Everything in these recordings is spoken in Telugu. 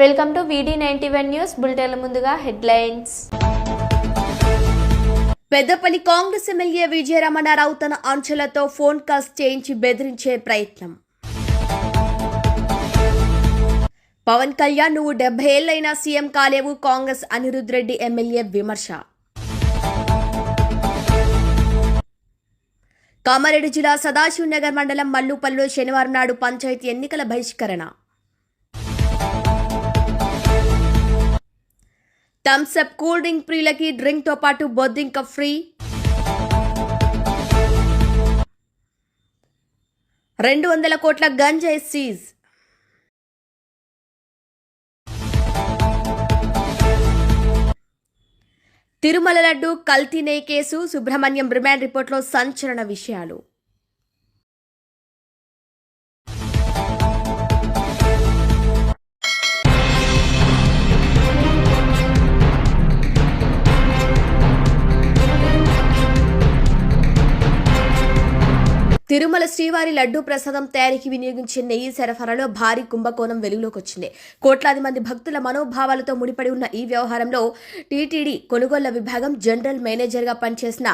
Welcome to VD ninety one news బులెటిన్ల ముందుగా హెడ్లైన్స్. పెద్దపల్లి కాంగ్రెస్ ఎమ్మెల్యే విజయరమణారావు తన అంచెలతో ఫోన్ కాల్స్ చేయించి బెదిరించే ప్రయత్నం. పవన్ కళ్యాణ్ నువ్వు డెబ్బై ఏళ్ళైనా సీఎం కాలేవు కాంగ్రెస్ అనిరుద్ రెడ్డి ఎమ్మెల్యే విమర్శ. కామారెడ్డి జిల్లా సదాశివ్ నగర్ మండలం మల్లుపల్లిలో శనివారం నాడు పంచాయతీ ఎన్నికల బహిష్కరణ. థమ్స్అప్ కూల్ డ్రింక్ ప్రియులకి డ్రింక్తో పాటు బొద్దింక ఫ్రీ రెండు వందల కోట్ల గంజాయి సీజ్ తిరుమల లడ్డు కల్తీనే కేసు సుబ్రహ్మణ్యం రిమాండ్ రిపోర్ట్లో సంచలన విషయాలు. తిరుమల శ్రీవారి లడ్డూ ప్రసాదం తయారీకి వినియోగించే నెయ్యి సరఫరాలో భారీ కుంభకోణం వెలుగులోకి వచ్చింది. కోట్లాది మంది భక్తుల మనోభావాలతో ముడిపడి ఉన్న ఈ వ్యవహారంలో టీటీడీ కొనుగోళ్ళ విభాగం జనరల్ మేనేజర్గా పనిచేసిన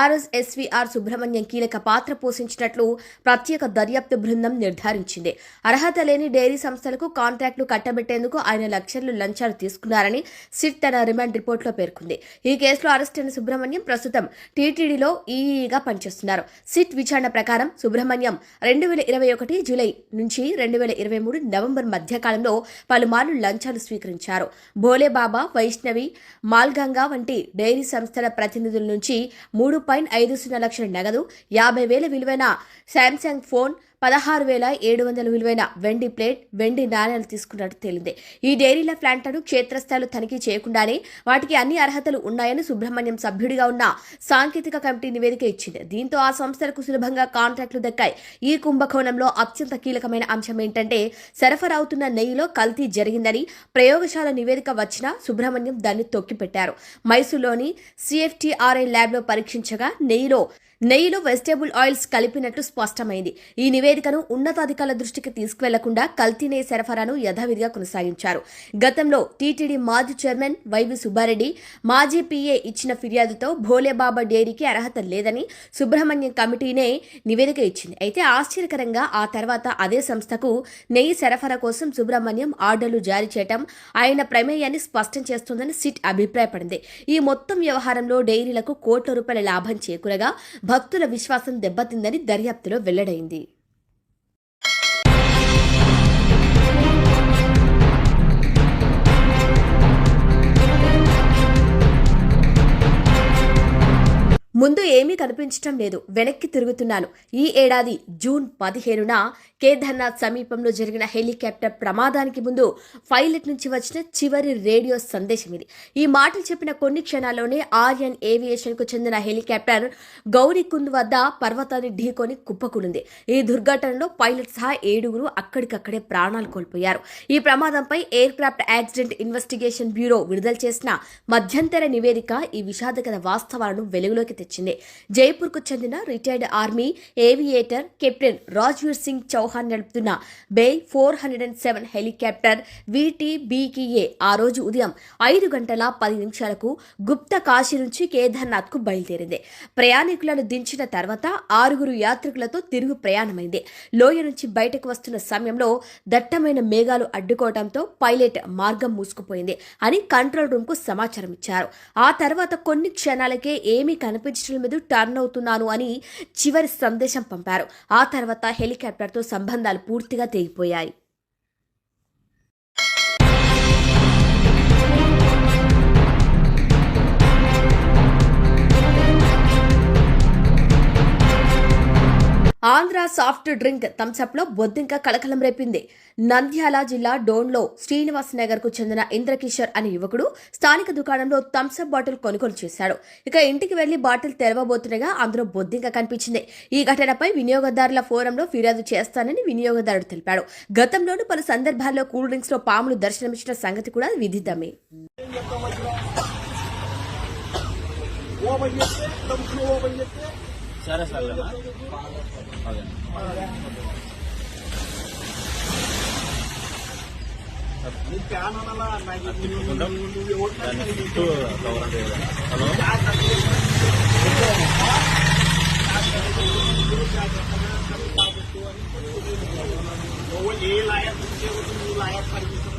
ఆర్ఎస్ఎస్వీఆర్ సుబ్రహ్మణ్యం కీలక పాత్ర పోషించినట్లు ప్రత్యేక దర్యాప్తు బృందం నిర్ధారించింది. అర్హత లేని డైరీ సంస్థలకు కాంట్రాక్టులు కట్టబెట్టేందుకు ఆయన లక్షలు లంచాలు తీసుకున్నారని సిట్ తన రిమాండ్ రిపోర్టులో పేర్కొంది. ఈ కేసులో అరెస్ట్ సుబ్రహ్మణ్యం ప్రస్తుతం టీటీడీలో ఈఈగా పనిచేస్తున్నారు. సిట్ విచారణ ప్రకారం సుబ్రహ్మణ్యం రెండు వేల ఇరవై ఒకటి జూలై నుంచి రెండు వేల ఇరవై మూడు నవంబర్ మధ్యకాలంలో పలుమార్లు లంచాలు స్వీకరించారు. భోలేబాబా వైష్ణవి మాల్గంగా వంటి డైరీ సంస్థల ప్రతినిధుల నుంచి మూడు పాయింట్ ఐదు సున్నా లక్షల నగదు యాభై వేల విలువైన శాంసంగ్ ఫోన్ పదహారు వేల ఏడు వందల విలువైన వెండి ప్లేట్ వెండి నాణ్యాలు తీసుకున్నట్టు తేలింది. ఈ డైరీల ప్లాంట్లను క్షేత్రస్థాయిలో తనిఖీ చేయకుండానే వాటికి అన్ని అర్హతలు ఉన్నాయని సుబ్రహ్మణ్యం సభ్యుడిగా ఉన్న సాంకేతిక కమిటీ నివేదిక ఇచ్చింది. దీంతో ఆ సంస్థలకు సులభంగా కాంట్రాక్టులు దక్కాయి. ఈ కుంభకోణంలో అత్యంత కీలకమైన అంశం ఏంటంటే సరఫరా అవుతున్న నెయ్యిలో కల్తీ జరిగిందని ప్రయోగశాల నివేదిక వచ్చినా సుబ్రహ్మణ్యం దాన్ని తొక్కిపెట్టారు. మైసూర్లోని సిఎఫ్టీఆర్ఐ ల్యాబ్లో పరీక్షించగా నెయ్యిలో నెయ్యిలో వెజిటేబుల్ ఆయిల్స్ కలిపినట్లు స్పష్టమైంది. ఈ నివేదికను ఉన్నతాధికారుల దృష్టికి తీసుకువెళ్ళకుండా కల్తీ నెయ్యి సరఫరాను యథావిధిగా కొనసాగించారు. గతంలో టీటీడీ మాజీ చైర్మన్ వైవి సుబ్బారెడ్డి మాజీ పీఏ ఇచ్చిన ఫిర్యాదుతో భోలేబాబా డైరీకి అర్హత లేదని సుబ్రహ్మణ్యం కమిటీనే నివేదిక ఇచ్చింది. అయితే ఆశ్చర్యకరంగా ఆ తర్వాత అదే సంస్థకు నెయ్యి సరఫరా కోసం సుబ్రహ్మణ్యం ఆర్డర్లు జారీ చేయటం ఆయన ప్రమేయాన్ని స్పష్టం చేస్తుందని సిట్ అభిప్రాయపడింది. ఈ మొత్తం వ్యవహారంలో డైరీలకు కోట్ల రూపాయల లాభం చేకూరగా భక్తుల విశ్వాసం దెబ్బతిందని దర్యాప్తులో వెల్లడైంది. ముందు ఏమీ కనిపించటం లేదు. వెనక్కి తిరుగుతున్నాను. ఈ ఏడాది జూన్ పదిహేనున కేదార్నాథ్ సమీపంలో జరిగిన హెలికాప్టర్ ప్రమాదానికి ముందు పైలట్ నుంచి వచ్చిన చివరి రేడియో సందేశం ఇది. ఈ మాటలు చెప్పిన కొన్ని క్షణాల్లోనే ఆర్యన్ ఏవియేషన్కు చెందిన హెలికాప్టర్ గౌరీకుంద్ వద్ద పర్వతాన్ని ఢీకొని కుప్పకూలింది. ఈ దుర్ఘటనలో పైలట్ సహా ఏడుగురు అక్కడికక్కడే ప్రాణాలు కోల్పోయారు. ఈ ప్రమాదంపై aircraft accident investigation bureau విడుదల చేసిన మధ్యంతర నివేదిక ఈ విషాదకర వాస్తవాలను వెలుగులోకి తెచ్చింది. జైపూర్కు చెందిన retired army aviator captain Rajveer Singh Chauhan నడుపుతున్న Bell four hundred and seven helicopter విటీబీకిఏ ఆ రోజు ఉదయం ఐదు గంటల పది నిమిషాలకు గుప్త కాశీ నుంచి కేదార్నాథ్కు బయలుదేరింది. ప్రయాణికులను దించిన తర్వాత ఆరుగురు యాత్రికులతో తిరుగు ప్రయాణమైంది. లోయ నుంచి బయటకు వస్తున్న సమయంలో దట్టమైన మేఘాలు అడ్డుకోవడంతో పైలట్ మార్గం మూసుకుపోయింది అని కంట్రోల్ రూమ్కు సమాచారం ఇచ్చారు. ఆ తర్వాత కొన్ని క్షణాలకే ఏమీ కనిపించడం మీద టర్న్ అవుతున్నాను అని చివరి సందేశం పంపారు. ఆ తర్వాత హెలికాప్టర్తో సంబంధాలు పూర్తిగా తెగిపోయాయి. ఆంధ్ర సాఫ్ట్ డ్రింక్ థమ్స్అప్లో బొద్దింక కలకలం రేపింది. నంద్యాల జిల్లా డోన్లో శ్రీనివాస్ నగర్కు చెందిన ఇంద్రకిషోర్ అనే యువకుడు స్థానిక దుకాణంలో థమ్స్అప్ బాటిల్ కొనుగోలు చేశాడు. ఇక ఇంటికి వెళ్ళి బాటిల్ తెరవబోతుండగా అందులో బొద్దింక కనిపించింది. ఈ ఘటనపై వినియోగదారుల ఫోరంలో ఫిర్యాదు చేస్తానని వినియోగదారుడు తెలిపాడు. గతంలోనూ పలు సందర్భాల్లో కూల్ డ్రింక్స్లో పాములు దర్శనమిచ్చిన సంగతి కూడా ఓపెన్ చేస్తే సరే సర్లేనా అదే నీ ఫ్యాన్ అనాలా నాకు నువ్వు- నువ్వు- నువ్వు ఎవరు దాన్ని చుట్టూ కవర్ చేయాలి హలో నువ్వు ఏ లాయర్ నువ్వు లాయర్ పర్మిషన్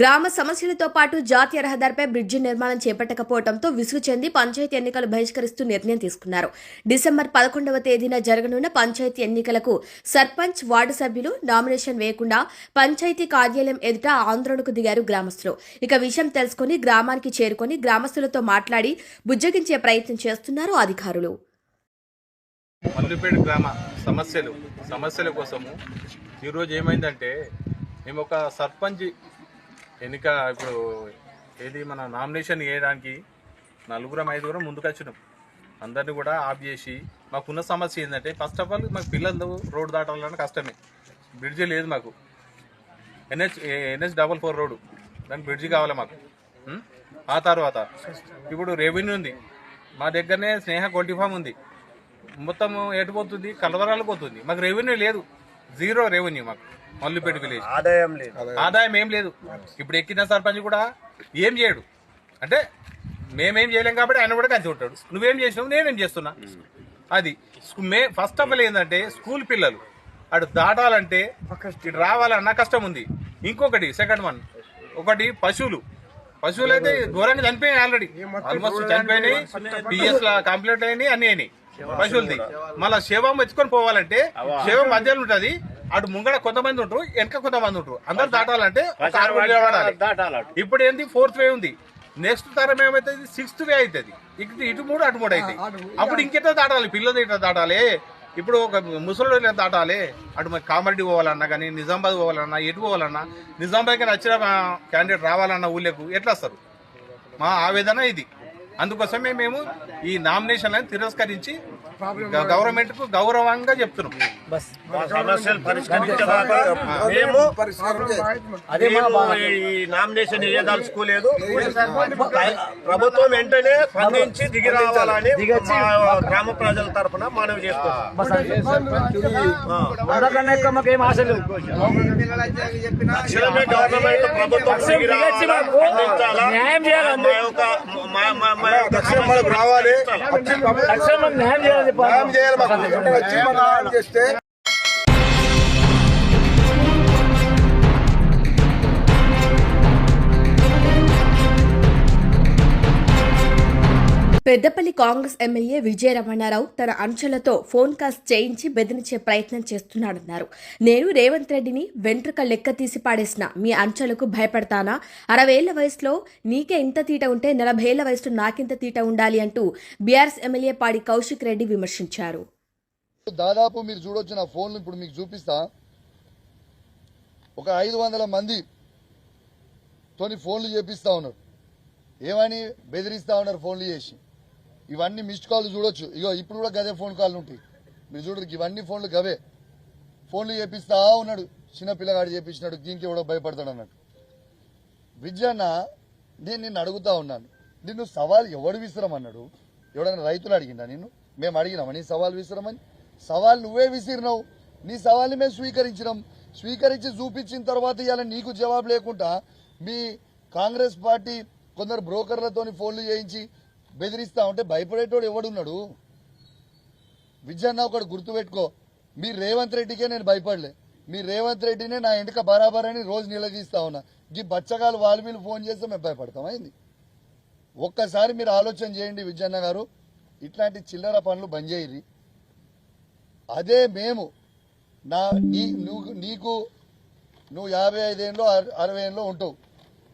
గ్రామ సమస్యలతో పాటు జాతీయ రహదారిపై బ్రిడ్జి నిర్మాణం చేపట్టకపోవడంతో విసుగు చెంది పంచాయతీ ఎన్నికలు బహిష్కరిస్తూ నిర్ణయం తీసుకున్నారు. డిసెంబర్ పదకొండవ తేదీన జరగనున్న పంచాయతీ ఎన్నికలకు సర్పంచ్ వార్డు సభ్యులు నామినేషన్ వేయకుండా పంచాయతీ కార్యాలయం ఎదుట ఆందోళనకు దిగారు గ్రామస్తులు. ఇక విషయం తెలుసుకుని గ్రామానికి చేరుకొని గ్రామస్తులతో మాట్లాడి బుజ్జగించే ప్రయత్నం చేస్తున్నారు అధికారులు. గ్రామ సమస్యలు సమస్యల కోసము ఈరోజు ఏమైందంటే మేము ఒక సర్పంచ్ ఎన్నిక ఇప్పుడు ఏది మన నామినేషన్ వేయడానికి నలుగురం ఐదుగురం ముందుకొచ్చినాం. అందరిని కూడా ఆఫ్ చేసి మాకున్న సమస్య ఏంటంటే ఫస్ట్ ఆఫ్ ఆల్ మాకు పిల్లలు రోడ్డు దాటాలంటే కష్టమే. బ్రిడ్జి లేదు మాకు. NH NH double four road. దానికి బ్రిడ్జి కావాలి మాకు? ఆ తర్వాత ఇప్పుడు రెవెన్యూ ఉంది. మా దగ్గరనే స్నేహ గొల్టీ ఫామ్ ఉంది. మొత్తం ఎటు పోతుంది? కలవరాలు పోతుంది. మాకు రెవెన్యూ లేదు. జీరో రెవెన్యూ మాకు. మల్లిపేట విలేజ్ ఆదాయం లేదు. ఆదాయం. ఏం లేదు. ఇప్పుడు ఎక్కిన సర్పంచ్ కూడా ఏం చేయడు. అంటే మేమేం చేయలేం కాబట్టి ఆయన కూడా కలిసి ఉంటాడు. నువ్వేం చేసినావు? నేనేం చేస్తున్నా? అది. మే ఫస్ట్ ఆఫ్ ఆల్ ఏంటంటే స్కూల్ పిల్లలు అటు దాటాలంటే ఇటు రావాలన్నా కష్టం ఉంది. ఇంకొకటి సెకండ్ వన్ ఒకటి పశువులు. పశువులు అయితే ఘోరంగా చనిపోయినాయి ఆల్రెడీ ఆల్మోస్ట్ చనిపోయినాయి. పిఎస్ కంప్లీట్ అయినాయి అన్ని అయినాయి. పశువులది. మళ్ళా శవం ఎత్తుకొని పోవాలంటే శవం మధ్యలో ఉంటది. అటు ముంగడ కొంతమంది ఉంటారు వెనక కొంతమంది ఉంటారు. అందరు దాటాలంటే ఒక. ఇప్పుడు ఏంటి ఫోర్త్ వే ఉంది. నెక్స్ట్ తరం ఏమైతుంది? సిక్స్త్ వే అవుతుంది ఇటు ఇటు మూడు అటు మూడు అవుతాయి అప్పుడు ఇంకెట్లా దాటాలి? పిల్లలు ఇట్లా దాటాలి? ఇప్పుడు ఒక ముసలి ఇట్లా దాటాలి? అటు మరి కామారెడ్డి పోవాలన్నా కానీ నిజామాబాద్ పోవాలన్నా ఎటు పోవాలన్నా నిజామాబాద్కి నచ్చిన క్యాండిడేట్ రావాలన్నా ఊళ్ళకు ఎట్లా వస్తారు? మా ఆవేదన ఇది. అందుకోసమే మేము ఈ నామినేషన్లను తిరస్కరించి గవర్నమెంట్కు గౌరవంగా చెప్తున్నాం. ఈ నామినేషన్ వేయదలుచుకోలేదు ప్రభుత్వం వెంటనే స్పందించి దిగి రావాలని గ్రామ ప్రజల తరఫున మనవి చేస్తున్నాం. రావాలా? న్యాయం చేయాలి మా యొక్క మా- మా- పెద్దపల్లి కాంగ్రెస్ ఎమ్మెల్యే విజయ రమణారావు తన అంచెలతో ఫోన్ కాల్స్ చేయించి బెదిరించే ప్రయత్నం చేస్తున్నాడన్నారు. నేను రేవంత్ రెడ్డిని వెంట్రుక లెక్క తీసి పాడేసిన. మీ అంచెలకు భయపడతానా? అరవేళ్ళ వయసులో నీకే ఇంత తీట ఉంటే నలభైళ్ళ వయసులో నాకింత తీట ఉండాలి అంటూ బీఆర్ఎస్ ఎమ్మెల్యే పాడి కౌశిక్ రెడ్డి విమర్శించారు. దాదాపు మీరు చూడొచ్చు నా ఫోన్లు ఇప్పుడు మీకు చూపిస్తా. ఒక ఐదు వందల మంది తోని ఫోన్లు చేపిస్తా ఉన్నారు. ఏమని? బెదిరిస్తా ఉన్నారు ఫోన్లు చేసి. ఇవన్నీ మిస్డ్ కాల్ చూడొచ్చు. ఇగో ఇప్పుడు కూడా గదే ఫోన్ కాల్ ఉంటాయి మీరు చూడరు ఇవన్నీ ఫోన్లు గవే. ఫోన్లు చేపిస్తా ఉన్నాడు. చిన్న పిల్లగాడు చేపించినాడు దీనికి ఎవడో భయపడతాడు అన్నట్టు. విద్యన్న నేను నిన్ను అడుగుతా ఉన్నాను. నిన్ను సవాల్ ఎవడు విసిరమన్నాడు? ఎవడైనా రైతులు అడిగిందా నిన్ను? మేము అడిగినామా? నీ సవాల్ విసిరమని? సవాల్ నువ్వే విసిరినావు. నీ సవాల్ని మేము స్వీకరించినాం. స్వీకరించి చూపించిన తర్వాత ఇవాళ నీకు జవాబు లేకుండా మీ కాంగ్రెస్ పార్టీ కొందరు బ్రోకర్లతోని ఫోన్లు చేయించి బెదిరిస్తా ఉంటే భయపడేటోడు ఎవడున్నాడు? విజయన్న ఒకటి గుర్తుపెట్టుకో మీ రేవంత్ రెడ్డికే నేను భయపడలే. మీ రేవంత్ రెడ్డినే నా ఇంటికి బరాబర్ అని రోజు నిలదీస్తా ఉన్నా. ఈ బచ్చగాలు వాళ్ళు ఫోన్ చేస్తే మేము భయపడతాం అయింది. ఒక్కసారి మీరు ఆలోచన చేయండి విజయన్న గారు ఇట్లాంటి చిల్లర పనులు బంద్ చేయరి అదే మేము నా నీ నువ్వు నీకు నువ్వు యాభై ఐదేళ్ళు అరవై ఏళ్ళు ఉంటావు.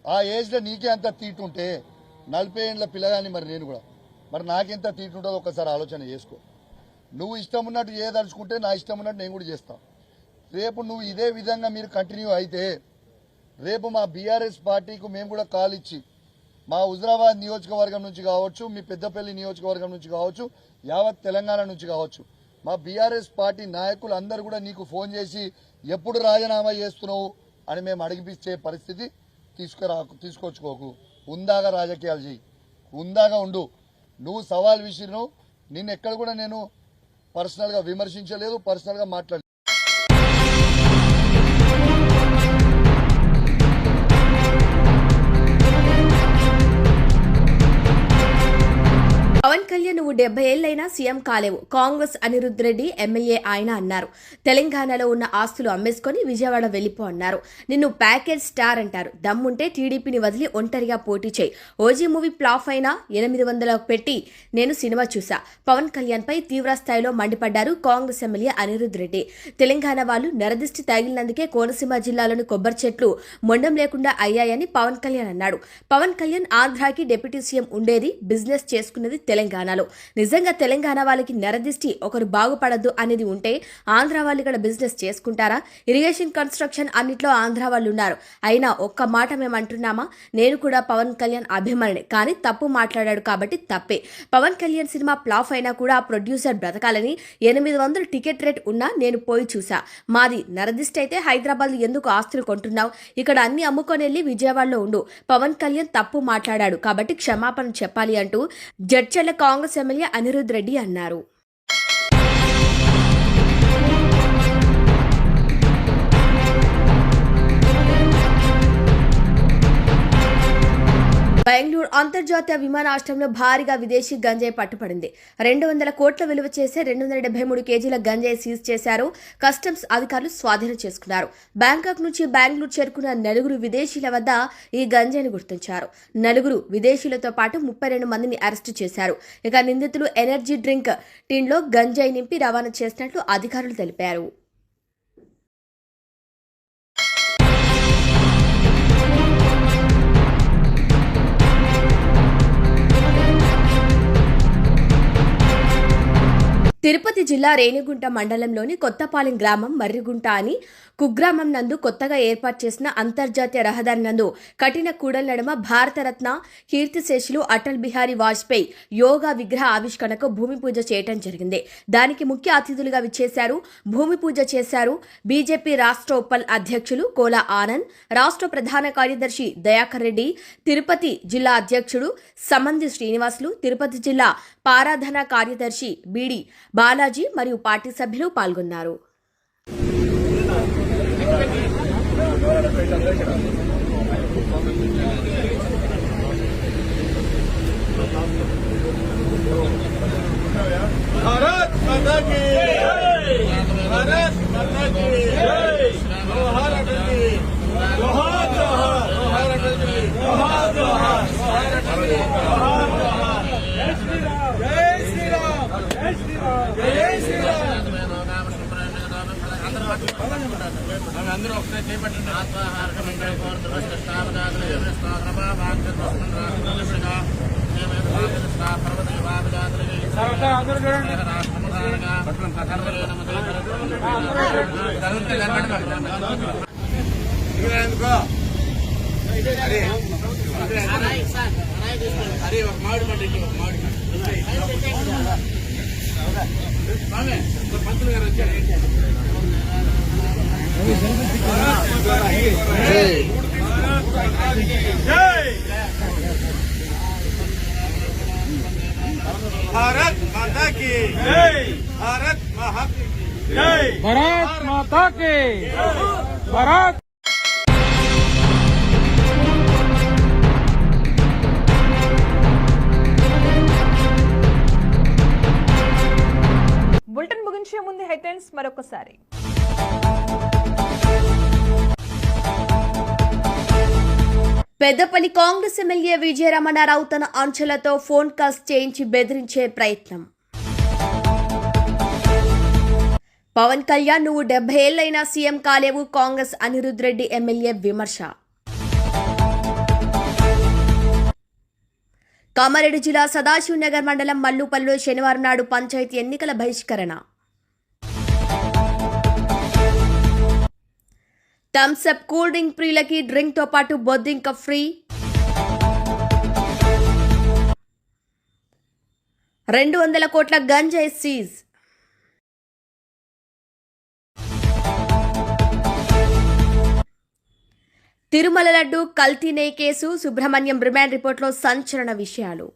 ఆ ఏజ్లో నీకే అంత తీటు ఉంటే నలభై ఏళ్ళ పిల్లగాని మరి నేను కూడా. మరి నాకెంత తీటు ఒకసారి ఒక్కసారి ఆలోచన చేసుకో. నువ్వు ఇష్టం ఉన్నట్టు చేయదలుచుకుంటే నా ఇష్టం ఉన్నట్టు నేను కూడా చేస్తాను రేపు నువ్వు ఇదే విధంగా మీరు కంటిన్యూ అయితే రేపు మా బీఆర్ఎస్ పార్టీకి మేము కూడా కాల్ ఇచ్చి మా హుజరాబాద్ నియోజకవర్గం నుంచి కావచ్చు మీ పెద్దపల్లి నియోజకవర్గం నుంచి కావచ్చు యావత్ తెలంగాణ నుంచి కావచ్చు మా బీఆర్ఎస్ పార్టీ నాయకులు అందరు కూడా నీకు ఫోన్ చేసి ఎప్పుడు రాజీనామా చేస్తున్నావు అని మేము అడిగిపించే పరిస్థితి తీసుకురా తీసుకొచ్చుకోకు. ఉందాగా రాజకీయాలు చేయి హుందాగా ఉండు. నువ్వు సవాల్ విసిరిను నిన్ను ఎక్కడ కూడా నేను పర్సనల్గా విమర్శించలేదు పర్సనల్గా మాట్లాడలేదు. పవన్ కళ్యాణ్ నువ్వు డెబ్బై ఏళ్ళైనా సీఎం కాలేవు. కాంగ్రెస్ అనిరుద్ రెడ్డి ఎమ్మెల్యే ఆయన అన్నారు. తెలంగాణలో ఉన్న ఆస్తులు అమ్మేసుకొని విజయవాడ వెళ్ళిపో అన్నారు. నిన్ను ప్యాకేజ్ స్టార్ అంటారు. దమ్ముంటే టీడీపీని వదిలి ఒంటరిగా పోటీ చేయి. ఓజీ మూవీ ఫ్లాప్ అయినా ఎనిమిది వందల పెట్టి నేను సినిమా చూసా. పవన్ కళ్యాణ్ పై తీవ్ర స్థాయిలో మండిపడ్డారు కాంగ్రెస్ ఎమ్మెల్యే అనిరుద్ రెడ్డి. తెలంగాణ వాళ్ళు నరదిష్టి తగిలినందుకే కోనసీమ జిల్లాలోని కొబ్బరి చెట్లు మొండం లేకుండా అయ్యాయని పవన్ కళ్యాణ్ అన్నాడు. పవన్ కళ్యాణ్ ఆంధ్రాకి డిప్యూటీ సీఎం ఉండేది బిజినెస్ చేసుకున్నది తెలంగాణ. తెలంగాణలో. నిజంగా తెలంగాణ వాళ్ళకి నెరదిష్టి ఒకరు బాగుపడద్దు అనేది ఉంటే ఆంధ్ర వాళ్ళు ఇక్కడ బిజినెస్ చేసుకుంటారా? ఇరిగేషన్ కన్స్ట్రక్షన్ అన్నిట్లో ఆంధ్ర వాళ్ళు ఉన్నారు. అయినా ఒక్క మాట మేము అంటున్నామా నేను కూడా పవన్ కళ్యాణ్ అభిమానిని. కానీ తప్పు మాట్లాడాడు కాబట్టి తప్పే. పవన్ కళ్యాణ్ సినిమా ఫ్లాప్ అయినా కూడా ఆ ప్రొడ్యూసర్ బ్రతకాలని ఎనిమిది వందల టికెట్ రేట్ ఉన్నా నేను పోయి చూసా. మాది నరదిష్టి అయితే హైదరాబాద్ ఎందుకు ఆస్తులు కొంటున్నావు? ఇక్కడ అన్ని అమ్ముకొని వెళ్ళి విజయవాడలో ఉండు. పవన్ కళ్యాణ్ తప్పు మాట్లాడాడు కాబట్టి క్షమాపణ చెప్పాలి అంటూ కాంగ్రెస్ ఎమ్మెల్యే అనిరుద్ రెడ్డి అన్నారు. బెంగళూరు అంతర్జాతీయ విమానాశ్రయంలో భారీగా విదేశీ గంజాయి పట్టుపడింది. రెండు వందల కోట్ల విలువ చేసే రెండు వందల డెబ్బై మూడు కేజీల గంజాయి సీజ్ చేశారు. కస్టమ్స్ అధికారులు స్వాధీనం చేసుకున్నారు. బ్యాంకాక్ నుంచి బెంగళూరు చేరుకున్న నలుగురు విదేశీల వద్ద ఈ గంజాయిని గుర్తించారు. నలుగురు విదేశీయులతో పాటు ముప్పై రెండు మందిని అరెస్టు చేశారు. ఇక నిందితులు ఎనర్జీ డ్రింక్ టిన్లో గంజాయి నింపి రవాణా చేసినట్లు అధికారులు తెలిపారు. తిరుపతి జిల్లా రేణిగుంట మండలంలోని కొత్తపాలెం గ్రామం మర్రిగుంట అని కుగ్రామం నందు కొత్తగా ఏర్పాటు చేసిన అంతర్జాతీయ రహదారి నందు కఠిన కూడల నడుమ భారతరత్న కీర్తిశేషులు అటల్ బిహారీ వాజ్పేయి యోగా విగ్రహ ఆవిష్కరణకు భూమి పూజ చేయటం జరిగింది. దానికి ముఖ్య అతిథులుగా విచ్చేశారు. భూమి పూజ చేశారు బీజేపీ రాష్ట్ర ఉపల్ అధ్యక్షులు కోలా ఆనంద్ రాష్ట్ర ప్రధాన కార్యదర్శి దయాకర్ రెడ్డి తిరుపతి జిల్లా అధ్యక్షుడు సమంది శ్రీనివాసులు తిరుపతి జిల్లా పారాధన కార్యదర్శి బీడి బాలాజీ మరియు పార్టీ సభ్యులు పాల్గొన్నారు. भारत माता की। भारत माता की। लोहार अटल की लोहार जोहार। लोहार अटल की लोहार जोहार। लोहार अटल की लोहार जोहार। जय श्री राम। అందరూ ఒకసారి చేపట్టండి అందరూ చూడండి అరే ఒక మామిడి పండు ఒక మామిడి స్వామి పంతులు గారు వచ్చారు भारत माता की जय भारत माता की जय भारत माता की भारत బులెటిన్ ముగించే ముందు హెడ్లైన్స్ మరొకసారి పెద్దపల్లి కాంగ్రెస్ ఎమ్మెల్యే విజయరమణారావు తన అంచెలతో ఫోన్ కాల్స్ చేయించి బెదిరించే ప్రయత్నం. పవన్ కళ్యాణ్ నువ్వు డెబ్బై ఏళ్ళైనా సీఎం కాలేవు కాంగ్రెస్ అనిరుద్ రెడ్డి ఎమ్మెల్యే విమర్శ. కామారెడ్డి జిల్లా సదాశివనగర్ మండలం మల్లుపల్లిలో శనివారం నాడు పంచాయతీ ఎన్నికల బహిష్కరణ. థమ్స్అప్ కూల్ డ్రింక్ ప్రియులకి డ్రింక్తో పాటు బొద్దింక ఫ్రీ రెండు వందల కోట్ల గంజాయి సీజ్ తిరుమల లడ్డు కల్తీ నెయ్యి కేసు సుబ్రహ్మణ్యం రిమాండ్ రిపోర్ట్లో సంచలన విషయాలు